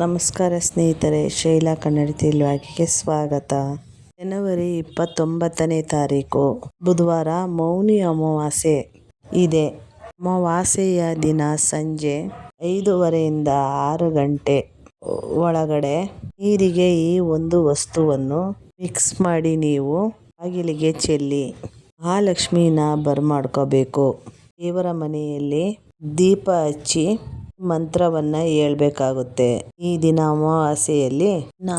ನಮಸ್ಕಾರ ಸ್ನೇಹಿತರೆ, ಶೈಲಾ ಕನ್ನಡತಿ ತಿಳುವಳಿಕೆಗೆ ಸ್ವಾಗತ. ಜನವರಿ ಇಪ್ಪತ್ತೊಂಬತ್ತನೇ ತಾರೀಕು, ಬುಧವಾರ ಮೌನಿ ಅಮಾವಾಸ್ಯೆ ಇದೆ. ಅಮಾವಾಸ್ಯೆಯ ದಿನ ಸಂಜೆ ಐದೂವರೆಯಿಂದ ಆರು ಗಂಟೆ ಒಳಗಡೆ ನೀರಿಗೆ ಈ ಒಂದು ವಸ್ತುವನ್ನು ಮಿಕ್ಸ್ ಮಾಡಿ ನೀವು ಬಾಗಿಲಿಗೆ ಚೆಲ್ಲಿ ಮಹಾಲಕ್ಷ್ಮಿನ ಬರ್ಮಾಡ್ಕೋಬೇಕು. ದೇವರ ಮನೆಯಲ್ಲಿ ದೀಪ ಹಚ್ಚಿ ಮಂತ್ರವನ್ನು ಹೇಳ್ಬೇಕಾಗುತ್ತೆ. ಈ ದಿನ ಅಮಾವಾಸ್ಯೆಯಲ್ಲಿ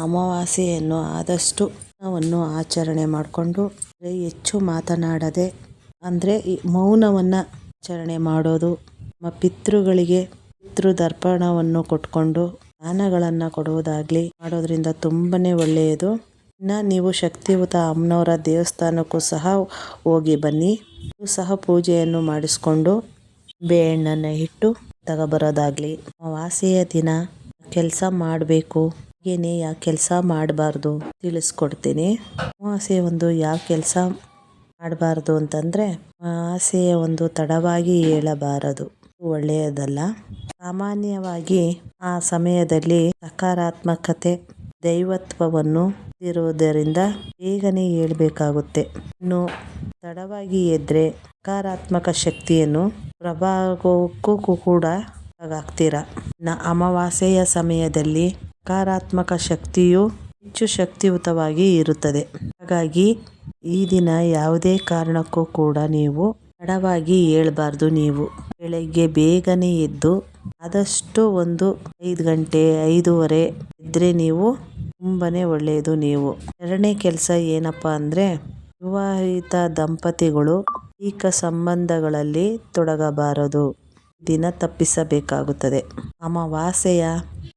ಅಮಾವಾಸ್ಯೆಯನ್ನು ಆದಷ್ಟು ಮೌನವನ್ನು ಆಚರಣೆ ಮಾಡಿಕೊಂಡು ಹೆಚ್ಚು ಮಾತನಾಡದೆ ಅಂದರೆ ಮೌನವನ್ನು ಆಚರಣೆ ಮಾಡೋದು, ನಮ್ಮ ಪಿತೃಗಳಿಗೆ ಪಿತೃದರ್ಪಣವನ್ನು ಕೊಟ್ಕೊಂಡು ದಾನಗಳನ್ನು ಕೊಡುವುದಾಗಲಿ ಮಾಡೋದ್ರಿಂದ ತುಂಬನೇ ಒಳ್ಳೆಯದು. ಇನ್ನು ನೀವು ಶಕ್ತಿಯುತ ಅಮ್ಮನವರ ದೇವಸ್ಥಾನಕ್ಕೂ ಸಹ ಹೋಗಿ ಬನ್ನಿ. ಸಹ ಪೂಜೆಯನ್ನು ಮಾಡಿಸ್ಕೊಂಡು ಬೇಹಣ್ಣನ್ನು ಇಟ್ಟು ತಗೊಬರೋದಾಗಲಿ, ಅಮಾವಾಸ್ಯೆಯ ದಿನ ಕೆಲಸ ಮಾಡಬೇಕು ಏನೇ ಯಾವ ಕೆಲಸ ಮಾಡಬಾರ್ದು ತಿಳಿಸ್ಕೊಡ್ತೀನಿ. ಅಮಾವಾಸ್ಯೆ ಒಂದು ಯಾವ ಕೆಲಸ ಮಾಡಬಾರ್ದು ಅಂತಂದರೆ, ಅಮಾವಾಸ್ಯೆಯ ಒಂದು ತಡವಾಗಿ ಹೇಳಬಾರದು. ಒಳ್ಳೆಯದಲ್ಲ. ಸಾಮಾನ್ಯವಾಗಿ ಆ ಸಮಯದಲ್ಲಿ ಸಕಾರಾತ್ಮಕತೆ, ದೈವತ್ವವನ್ನು ಇರುವುದರಿಂದ ಬೇಗನೆ ಹೇಳಬೇಕಾಗುತ್ತೆ. ಇನ್ನು ತಡವಾಗಿ ಎದ್ದರೆ ಸಕಾರಾತ್ಮಕ ಶಕ್ತಿಯನ್ನು ಪ್ರಭಾವಕ್ಕೂ ಕೂಡ ನ ಅಮಾವಾಸ್ಯೆಯ ಸಮಯದಲ್ಲಿ ಕಾರಾತ್ಮಕ ಶಕ್ತಿಯು ಹೆಚ್ಚು ಶಕ್ತಿಯುತವಾಗಿ ಇರುತ್ತದೆ. ಹಾಗಾಗಿ ಈ ದಿನ ಯಾವುದೇ ಕಾರಣಕ್ಕೂ ಕೂಡ ನೀವು ತಡವಾಗಿ ಏಳಬಾರ್ದು ನೀವು. ಬೆಳಗ್ಗೆ ಬೇಗನೆ ಎದ್ದು ಆದಷ್ಟು ಒಂದು ಐದು ಗಂಟೆ, ಐದೂವರೆ ಇದ್ದರೆ ನೀವು ತುಂಬನೇ ಒಳ್ಳೆಯದು ನೀವು. ಎರಡನೇ ಕೆಲಸ ಏನಪ್ಪ ಅಂದರೆ ವಿವಾಹಿತ ದಂಪತಿಗಳು ದೈಹಿಕ ಸಂಬಂಧಗಳಲ್ಲಿ ತೊಡಗಬಾರದು. ದಿನ ತಪ್ಪಿಸಬೇಕಾಗುತ್ತದೆ. ಅಮಾವಾಸ್ಯೆಯ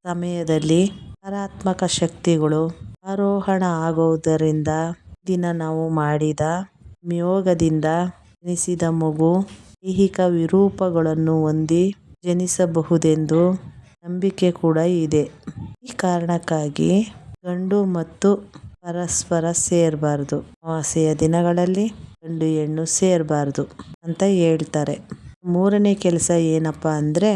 ಸಮಯದಲ್ಲಿ ನಕಾರಾತ್ಮಕ ಶಕ್ತಿಗಳು ಆರೋಹಣ ಆಗುವುದರಿಂದ ದಿನ ನಾವು ಮಾಡಿದ ಯೋಗದಿಂದ ಜನಿಸಿದ ಮಗು ದೈಹಿಕ ವಿರೂಪಗಳನ್ನು ಹೊಂದಿ ಜನಿಸಬಹುದೆಂದು ನಂಬಿಕೆ ಕೂಡ ಇದೆ. ಈ ಕಾರಣಕ್ಕಾಗಿ ಗಂಡು ಮತ್ತು ಪರಸ್ಪರ ಸೇರಬಾರದು. ಅಮಾವಾಸ್ಯೆಯ ದಿನಗಳಲ್ಲಿ ಗಂಡು ಹೆಣ್ಣು ಸೇರಬಾರ್ದು ಅಂತ ಹೇಳ್ತಾರೆ. ಮೂರನೇ ಕೆಲಸ ಏನಪ್ಪ ಅಂದರೆ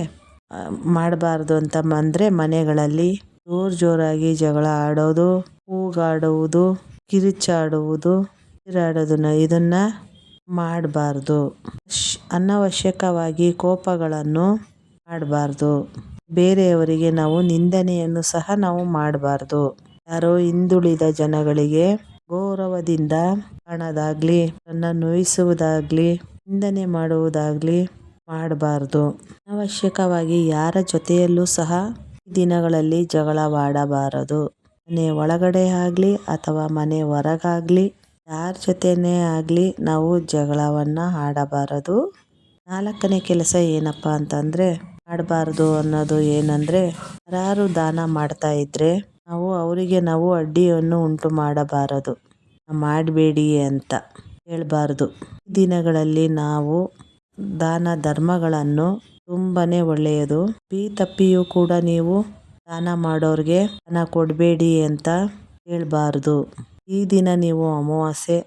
ಮಾಡಬಾರ್ದು ಅಂತ ಅಂದರೆ ಮನೆಗಳಲ್ಲಿ ಜೋರು ಜೋರಾಗಿ ಜಗಳ ಆಡೋದು, ಕೂಗಾಡುವುದು, ಕಿರುಚಾಡುವುದು ಕಿರಾಡೋದನ್ನ ಇದನ್ನು ಮಾಡಬಾರ್ದು. ಅನವಶ್ಯಕವಾಗಿ ಕೋಪಗಳನ್ನು ಮಾಡಬಾರ್ದು. ಬೇರೆಯವರಿಗೆ ನಾವು ನಿಂದನೆಯನ್ನು ಸಹ ನಾವು ಮಾಡಬಾರ್ದು. ಯಾರೋ ಹಿಂದುಳಿದ ಜನಗಳಿಗೆ ಗೌರವದಿಂದ ಕಾಣೋದಾಗ್ಲಿ, ತನ್ನ ನೋಯಿಸುವುದಾಗ್ಲಿ, ನಿಂದನೆ ಮಾಡುವುದಾಗ್ಲಿ ಮಾಡಬಾರ್ದು. ಅನವಶ್ಯಕವಾಗಿ ಯಾರ ಜೊತೆಯಲ್ಲೂ ಸಹ ದಿನಗಳಲ್ಲಿ ಜಗಳವಾಡಬಾರದು. ಮನೆ ಒಳಗಡೆ ಆಗಲಿ ಅಥವಾ ಮನೆ ಹೊರಗಾಗಲಿ, ಯಾರ ಜೊತೆನೇ ಆಗಲಿ ನಾವು ಜಗಳವನ್ನು ಆಡಬಾರದು. ನಾಲ್ಕನೇ ಕೆಲಸ ಏನಪ್ಪ ಅಂತಂದರೆ ಮಾಡಬಾರ್ದು ಅನ್ನೋದು ಏನಂದರೆ ಯಾರು ದಾನ ಮಾಡ್ತಾ ಇದ್ದರೆ ನಾವು ಅವರಿಗೆ ನಾವು ಅಡ್ಡಿಯನ್ನು ಉಂಟು ಮಾಡಬಾರದು ಮಾಡಬೇಡಿ ಅಂತ ಹೇಳಬಾರ್ದು. ದಿನಗಳಲ್ಲಿ ನಾವು ದಾನ ಧರ್ಮಗಳನ್ನು ತುಂಬನೇ ಒಳ್ಳೆಯದು. ಪಿ ತಪ್ಪಿಯೂ ಕೂಡ ನೀವು ದಾನ ಮಾಡೋರಿಗೆ ಹಣ ಕೊಡಬೇಡಿ ಅಂತ ಹೇಳಬಾರ್ದು. ಈ ದಿನ ನೀವು ಅಮಾವಾಸ್ಯೆ,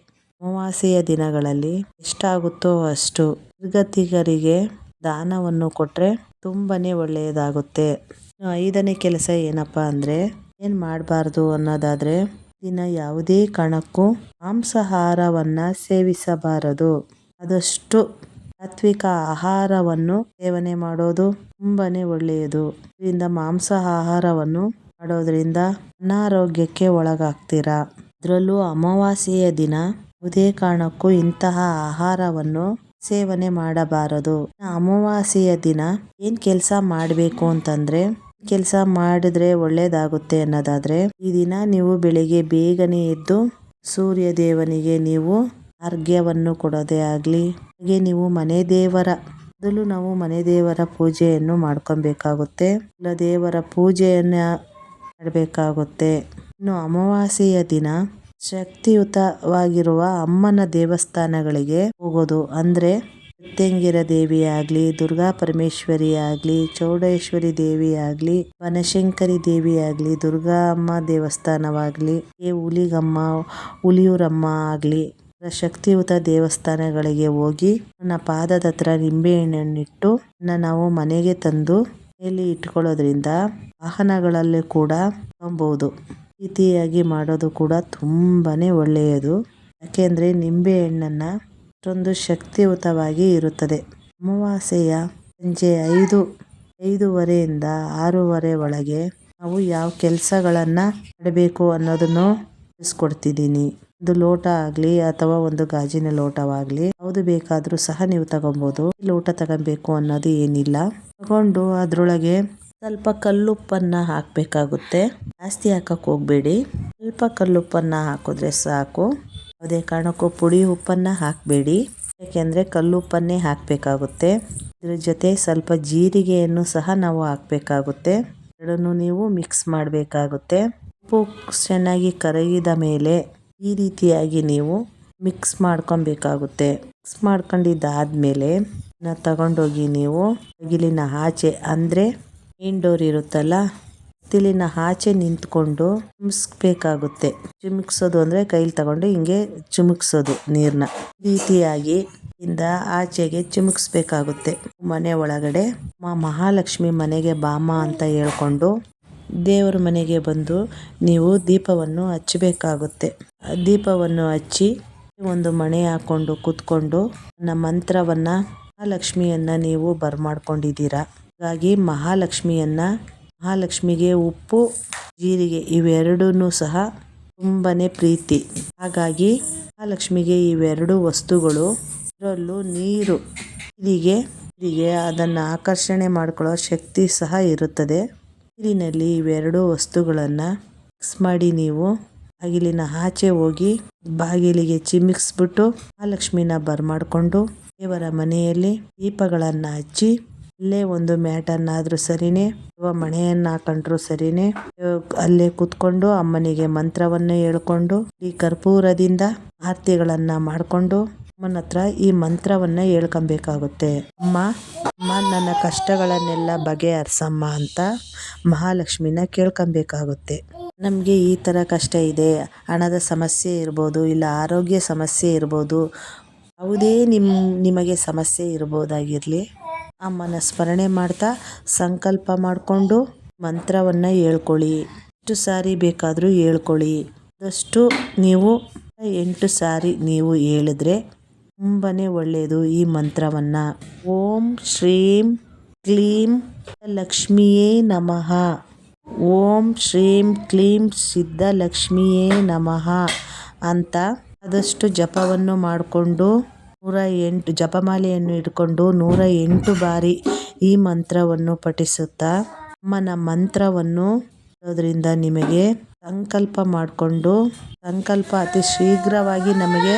ಅಮಾವಾಸ್ಯೆಯ ದಿನಗಳಲ್ಲಿ ಎಷ್ಟಾಗುತ್ತೋ ಅಷ್ಟು ನಿರ್ಗತಿಕರಿಗೆ ದಾನವನ್ನು ಕೊಟ್ಟರೆ ತುಂಬನೇ ಒಳ್ಳೆಯದಾಗುತ್ತೆ. ಐದನೇ ಕೆಲಸ ಏನಪ್ಪ ಅಂದರೆ ಏನು ಮಾಡಬಾರ್ದು ಅನ್ನೋದಾದರೆ ದಿನ ಯಾವುದೇ ಕಾರಣಕ್ಕೂ ಮಾಂಸಾಹಾರವನ್ನು ಸೇವಿಸಬಾರದು. ಆದಷ್ಟು ಸಾತ್ವಿಕ ಆಹಾರವನ್ನು ಸೇವನೆ ಮಾಡೋದು ತುಂಬಾನೇ ಒಳ್ಳೆಯದು. ಇದರಿಂದ ಮಾಂಸ ಆಹಾರವನ್ನು ಮಾಡೋದ್ರಿಂದ ಅನಾರೋಗ್ಯಕ್ಕೆ ಒಳಗಾಗ್ತೀರಾ? ಅದರಲ್ಲೂ ಅಮಾವಾಸ್ಯೆಯ ದಿನ ಯಾವುದೇ ಕಾರಣಕ್ಕೂ ಇಂತಹ ಆಹಾರವನ್ನು ಸೇವನೆ ಮಾಡಬಾರದು. ಅಮಾವಾಸ್ಯೆಯ ದಿನ ಏನು ಕೆಲಸ ಮಾಡಬೇಕು ಅಂತಂದರೆ ಕೆಲಸ ಮಾಡಿದ್ರೆ ಒಳ್ಳೇದಾಗುತ್ತೆ ಅನ್ನೋದಾದ್ರೆ, ಈ ದಿನ ನೀವು ಬೆಳಿಗ್ಗೆ ಬೇಗನೆ ಎದ್ದು ಸೂರ್ಯ ದೇವನಿಗೆ ನೀವು ಅರ್ಘ್ಯವನ್ನು ಕೊಡೋದೇ ಆಗಲಿ, ಹಾಗೆ ನೀವು ಮನೆ ದೇವರ, ಮೊದಲು ನಾವು ಮನೆ ದೇವರ ಪೂಜೆಯನ್ನು ಮಾಡ್ಕೊಬೇಕಾಗುತ್ತೆ. ಇಲ್ಲ, ದೇವರ ಪೂಜೆಯನ್ನು ಮಾಡಬೇಕಾಗುತ್ತೆ. ಇನ್ನು ಅಮಾವಾಸ್ಯೆಯ ದಿನ ಶಕ್ತಿಯುತವಾಗಿರುವ ಅಮ್ಮನ ದೇವಸ್ಥಾನಗಳಿಗೆ ಹೋಗೋದು ಅಂದರೆ ಮುತ್ತಂಗಿರ ದೇವಿ ಆಗಲಿ ದುರ್ಗಾ ಪರಮೇಶ್ವರಿ ಆಗಲಿ ಚೌಡೇಶ್ವರಿ ದೇವಿ ಆಗಲಿ ಬನಶಂಕರಿ ದೇವಿ ಆಗಲಿ ದುರ್ಗಾ ಅಮ್ಮ ದೇವಸ್ಥಾನವಾಗಲಿ ಹುಲಿಗಮ್ಮ, ಹುಲಿಯೂರಮ್ಮ ಆಗಲಿ ಶಕ್ತಿಯುತ ದೇವಸ್ಥಾನಗಳಿಗೆ ಹೋಗಿ ನನ್ನ ಪಾದದ ಹತ್ರ ನಿಂಬೆಹಣ್ಣನ್ನಿಟ್ಟು ನಾವು ಮನೆಗೆ ತಂದು ಮನೆಯಲ್ಲಿ ಇಟ್ಕೊಳ್ಳೋದ್ರಿಂದ ವಾಹನಗಳಲ್ಲಿ ಕೂಡ ಈ ರೀತಿಯಾಗಿ ಮಾಡೋದು ಕೂಡ ತುಂಬಾನೇ ಒಳ್ಳೆಯದು. ಯಾಕೆಂದ್ರೆ ನಿಂಬೆ ಹಣ್ಣನ್ನ ಅಷ್ಟೊಂದು ಶಕ್ತಿಯುತವಾಗಿ ಇರುತ್ತದೆ. ಅಮಾವಾಸ್ಯೆಯ ಸಂಜೆ ಐದು, ಐದೂವರೆಯಿಂದ ಆರೂವರೆ ಒಳಗೆ ನಾವು ಯಾವ ಕೆಲಸಗಳನ್ನು ಮಾಡಬೇಕು ಅನ್ನೋದನ್ನು ತಿಳಿಸ್ಕೊಡ್ತಿದ್ದೀನಿ. ಒಂದು ಲೋಟ ಆಗಲಿ ಅಥವಾ ಒಂದು ಗಾಜಿನ ಲೋಟವಾಗಲಿ ಯಾವುದು ಬೇಕಾದರೂ ಸಹ ನೀವು ತಗೊಬೋದು. ಲೋಟ ತಗೊಬೇಕು ಅನ್ನೋದು ಏನಿಲ್ಲ. ತಗೊಂಡು ಅದರೊಳಗೆ ಸ್ವಲ್ಪ ಕಲ್ಲುಪ್ಪನ್ನ ಹಾಕಬೇಕಾಗುತ್ತೆ. ಜಾಸ್ತಿ ಹಾಕಕ್ಕೆ ಹೋಗಬೇಡಿ. ಸ್ವಲ್ಪ ಕಲ್ಲುಪ್ಪನ್ನ ಹಾಕಿದ್ರೆ ಸಾಕು. ಯಾವುದೇ ಕಾರಣಕ್ಕೂ ಪುಡಿ ಉಪ್ಪನ್ನು ಹಾಕಬೇಡಿ. ಯಾಕೆಂದ್ರೆ ಕಲ್ಲುಪ್ಪನ್ನೇ ಹಾಕಬೇಕಾಗುತ್ತೆ. ಇದ್ರ ಜೊತೆ ಸ್ವಲ್ಪ ಜೀರಿಗೆಯನ್ನು ಸಹ ನಾವು ಹಾಕಬೇಕಾಗುತ್ತೆ. ಎರಡನ್ನು ನೀವು ಮಿಕ್ಸ್ ಮಾಡಬೇಕಾಗುತ್ತೆ. ಉಪ್ಪು ಚೆನ್ನಾಗಿ ಕರಗಿದ ಮೇಲೆ ಈ ರೀತಿಯಾಗಿ ನೀವು ಮಿಕ್ಸ್ ಮಾಡ್ಕೊಬೇಕಾಗುತ್ತೆ. ಮಿಕ್ಸ್ ಮಾಡ್ಕೊಂಡಿದ್ದಾದ್ಮೇಲೆ ತಗೊಂಡೋಗಿ ನೀವು ಬಾಗಿಲಿನ ಆಚೆ ಅಂದರೆ ಮೇನ್ ಡೋರ್ ಇರುತ್ತಲ್ಲ ಬಾಗಿಲಿನ ಆಚೆ ನಿಂತ್ಕೊಂಡು ಚಿಮ್ಸ್ಬೇಕಾಗುತ್ತೆ. ಚಿಮ್ಕ್ಸೋದು ಅಂದ್ರೆ ಕೈಲಿ ತಗೊಂಡು ಹಿಂಗೆ ಚಿಮುಕ್ಸೋದು ನೀರ್ನ. ರೀತಿಯಾಗಿ ಇಂದ ಆಚೆಗೆ ಚಿಮುಕ್ಸ್ಬೇಕಾಗುತ್ತೆ ಮನೆ ಒಳಗಡೆ ಮಾ ಮಹಾಲಕ್ಷ್ಮಿ ಮನೆಗೆ ಬಾಮ ಅಂತ ಹೇಳ್ಕೊಂಡು ದೇವರ ಮನೆಗೆ ಬಂದು ನೀವು ದೀಪವನ್ನು ಹಚ್ಚಬೇಕಾಗುತ್ತೆ. ದೀಪವನ್ನು ಹಚ್ಚಿ ಒಂದು ಮಣೆ ಹಾಕೊಂಡು ಕೂತ್ಕೊಂಡು ನಮ್ಮ ಮಂತ್ರವನ್ನ ಮಹಾಲಕ್ಷ್ಮಿಯನ್ನ ನೀವು ಬರ್ಮಾಡ್ಕೊಂಡಿದ್ದೀರಾ? ಹಾಗಾಗಿ ಮಹಾಲಕ್ಷ್ಮಿಯನ್ನ ಮಹಾಲಕ್ಷ್ಮಿಗೆ ಉಪ್ಪು, ಜೀರಿಗೆ ಇವೆರಡೂ ಸಹ ತುಂಬನೇ ಪ್ರೀತಿ. ಹಾಗಾಗಿ ಮಹಾಲಕ್ಷ್ಮಿಗೆ ಇವೆರಡು ವಸ್ತುಗಳು ಅದರಲ್ಲೂ ನೀರು, ನೀರಿಗೆ ಅದನ್ನು ಆಕರ್ಷಣೆ ಮಾಡ್ಕೊಳ್ಳೋ ಶಕ್ತಿ ಸಹ ಇರುತ್ತದೆ. ನೀರಿನಲ್ಲಿ ಇವೆರಡು ವಸ್ತುಗಳನ್ನು ಮಿಕ್ಸ್ ಮಾಡಿ ನೀವು ಬಾಗಿಲಿನ ಆಚೆ ಹೋಗಿ ಬಾಗಿಲಿಗೆ ಚಿಮ್ಮಿಕ್ಸ್ಬಿಟ್ಟು ಮಹಾಲಕ್ಷ್ಮಿನ ಬರ್ಮಾಡಿಕೊಂಡು ದೇವರ ಮನೆಯಲ್ಲಿ ದೀಪಗಳನ್ನು ಹಚ್ಚಿ ಅಲ್ಲೇ ಒಂದು ಮ್ಯಾಟನ್ನಾದ್ರೂ ಸರಿನೇ, ಅಥವಾ ಮಣೆಯನ್ನ ಹಾಕೊಂಡ್ರು ಸರಿನೇ, ಅಲ್ಲೇ ಕೂತ್ಕೊಂಡು ಅಮ್ಮನಿಗೆ ಮಂತ್ರವನ್ನ ಹೇಳ್ಕೊಂಡು ಈ ಕರ್ಪೂರದಿಂದ ಆರತಿಗಳನ್ನ ಮಾಡ್ಕೊಂಡು ಅಮ್ಮನ ಹತ್ರ ಈ ಮಂತ್ರವನ್ನ ಹೇಳ್ಕೊಬೇಕಾಗುತ್ತೆ. ಅಮ್ಮ ಅಮ್ಮ, ನನ್ನ ಕಷ್ಟಗಳನ್ನೆಲ್ಲ ಬಗೆಹರಿಸಮ್ಮ ಅಂತ ಮಹಾಲಕ್ಷ್ಮಿನ ಕೇಳ್ಕೊಬೇಕಾಗುತ್ತೆ. ನಮಗೆ ಈ ಥರ ಕಷ್ಟ ಇದೆ, ಹಣದ ಸಮಸ್ಯೆ ಇರ್ಬೋದು, ಇಲ್ಲ ಆರೋಗ್ಯ ಸಮಸ್ಯೆ ಇರ್ಬೋದು, ಯಾವುದೇ ನಿಮ್ಮ ನಿಮಗೆ ಸಮಸ್ಯೆ ಇರ್ಬೋದಾಗಿರಲಿ ಅಮ್ಮನ ಸ್ಮರಣೆ ಮಾಡ್ತಾ ಸಂಕಲ್ಪ ಮಾಡಿಕೊಂಡು ಮಂತ್ರವನ್ನು ಹೇಳ್ಕೊಳ್ಳಿ. ಎಷ್ಟು ಸಾರಿ ಬೇಕಾದರೂ ಹೇಳ್ಕೊಳ್ಳಿ. ಆದಷ್ಟು ನೀವು ಎಂಟು ಸಾರಿ ನೀವು ಹೇಳಿದ್ರೆ ತುಂಬಾ ಒಳ್ಳೆಯದು ಈ ಮಂತ್ರವನ್ನು. ಓಂ ಶ್ರೀಂ ಕ್ಲೀಂ ಲಕ್ಷ್ಮಿಯೇ ನಮಃ. ಓಂ ಶ್ರೀಂ ಕ್ಲೀಂ ಸಿದ್ಧಲಕ್ಷ್ಮಿಯೇ ನಮಃ ಅಂತ ಆದಷ್ಟು ಜಪವನ್ನು ಮಾಡಿಕೊಂಡು ನೂರ ಎಂಟು ಜಪಮಾಲೆಯನ್ನು ಇಟ್ಕೊಂಡು ನೂರ ಎಂಟು ಬಾರಿ ಈ ಮಂತ್ರವನ್ನು ಪಠಿಸುತ್ತಾ ಅಮ್ಮನ ಮಂತ್ರವನ್ನು ಹೇಳೋದ್ರಿಂದ ನಿಮಗೆ ಸಂಕಲ್ಪ ಮಾಡಿಕೊಂಡು ಸಂಕಲ್ಪ ಅತಿ ಶೀಘ್ರವಾಗಿ ನಮಗೆ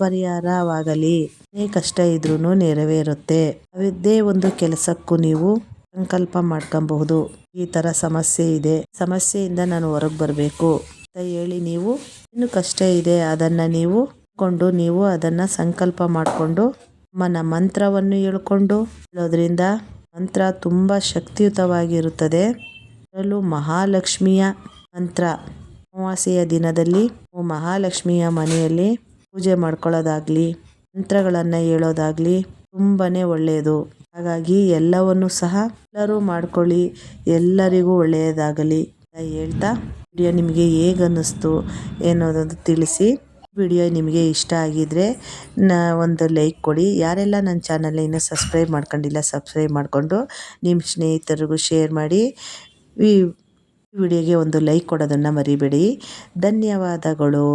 ಪರಿಹಾರವಾಗಲಿ. ಏ ಕಷ್ಟ ಇದ್ರೂ ನೆರವೇರುತ್ತೆ. ಅದೇ ಒಂದು ಕೆಲಸಕ್ಕೂ ನೀವು ಸಂಕಲ್ಪ ಮಾಡ್ಕೊಬಹುದು. ಈ ಥರ ಸಮಸ್ಯೆ ಇದೆ. ಸಮಸ್ಯೆಯಿಂದ ನಾನು ಹೊರಗೆ ಬರಬೇಕು ಅಂತ ಹೇಳಿ ನೀವು ಏನು ಕಷ್ಟ ಇದೆ, ಅದನ್ನು ನೀವು ಕೊಂಡು ನೀವು ಅದನ್ನು ಸಂಕಲ್ಪ ಮಾಡಿಕೊಂಡು ಮನ ಮಂತ್ರವನ್ನು ಹೇಳ್ಕೊಂಡು ಹೇಳೋದ್ರಿಂದ ಮಂತ್ರ ತುಂಬ ಶಕ್ತಿಯುತವಾಗಿರುತ್ತದೆ. ಅದರಲ್ಲೂ ಮಹಾಲಕ್ಷ್ಮಿಯ ಮಂತ್ರ. ಅಮಾವಾಸ್ಯೆಯ ದಿನದಲ್ಲಿ ಮಹಾಲಕ್ಷ್ಮಿಯ ಮನೆಯಲ್ಲಿ ಪೂಜೆ ಮಾಡ್ಕೊಳ್ಳೋದಾಗಲಿ, ಮಂತ್ರಗಳನ್ನು ಹೇಳೋದಾಗಲಿ ತುಂಬಾ ಒಳ್ಳೆಯದು. ಹಾಗಾಗಿ ಎಲ್ಲವನ್ನು ಸಹ ಎಲ್ಲರೂ ಮಾಡ್ಕೊಳ್ಳಿ, ಎಲ್ಲರಿಗೂ ಒಳ್ಳೆಯದಾಗಲಿ ಅಂತ ಹೇಳ್ತಾ ವಿಡಿಯೋ ನಿಮಗೆ ಹೇಗನ್ನಿಸ್ತು ಅನ್ನೋದನ್ನು ತಿಳಿಸಿ. ವಿಡಿಯೋ ನಿಮಗೆ ಇಷ್ಟ ಆಗಿದ್ರೆ ನ ಒಂದು ಲೈಕ್ ಕೊಡಿ. ಯಾರೆಲ್ಲ ನನ್ನ ಚಾನಲ್ ಇನ್ನೂ ಸಬ್ಸ್ಕ್ರೈಬ್ ಮಾಡ್ಕೊಂಡಿಲ್ಲ, ಸಬ್ಸ್ಕ್ರೈಬ್ ಮಾಡಿಕೊಂಡು ನಿಮ್ಮ ಸ್ನೇಹಿತರಿಗೂ ಶೇರ್ ಮಾಡಿ. ಈ ವಿಡಿಯೋಗೆ ಒಂದು ಲೈಕ್ ಕೊಡೋದನ್ನು ಮರಿಬೇಡಿ. ಧನ್ಯವಾದಗಳು.